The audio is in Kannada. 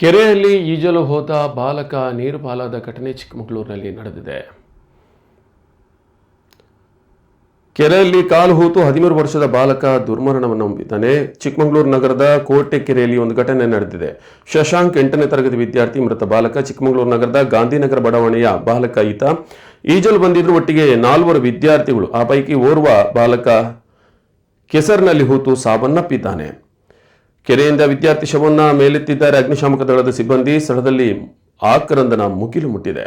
ಕೆರೆಯಲ್ಲಿ ಈಜಲು ಹೋದ ಬಾಲಕ ನೀರು ಪಾಲಾದ ಘಟನೆ ಚಿಕ್ಕಮಗಳೂರಿನಲ್ಲಿ ನಡೆದಿದೆ. ಕೆರೆಯಲ್ಲಿ ಕಾಲು ಹೂತು ಹದಿಮೂರು ವರ್ಷದ ಬಾಲಕ ದುರ್ಮರಣವನ್ನು ಹೊಂದಿದ್ದಾನೆ. ಚಿಕ್ಕಮಗಳೂರು ನಗರದ ಕೋಟೆ ಕೆರೆಯಲ್ಲಿ ಒಂದು ಘಟನೆ ನಡೆದಿದೆ. ಶಶಾಂಕ್ ಎಂಟನೇ ತರಗತಿ ವಿದ್ಯಾರ್ಥಿ ಮೃತ ಬಾಲಕ ಚಿಕ್ಕಮಗಳೂರು ನಗರದ ಗಾಂಧಿನಗರ ಬಡಾವಣೆಯ ಬಾಲಕ ಈತ. ಈಜಲು ಬಂದಿದ್ರು ಒಟ್ಟಿಗೆ ನಾಲ್ವರು ವಿದ್ಯಾರ್ಥಿಗಳು, ಆ ಪೈಕಿ ಓರ್ವ ಬಾಲಕ ಕೆಸರಿನಲ್ಲಿ ಹೂತು ಸಾವನ್ನಪ್ಪಿದ್ದಾನೆ. ಕೆರೆಯಿಂದ ವಿದ್ಯಾರ್ಥಿ ಶವನ್ನ ಮೇಲೆತ್ತಿದ್ದಾರೆ ಅಗ್ನಿಶಾಮಕ ದಳದ ಸಿಬ್ಬಂದಿ. ಸ್ಥಳದಲ್ಲಿ ಆಕ್ರಂದನ ಮುಗಿಲು ಮುಟ್ಟಿದೆ.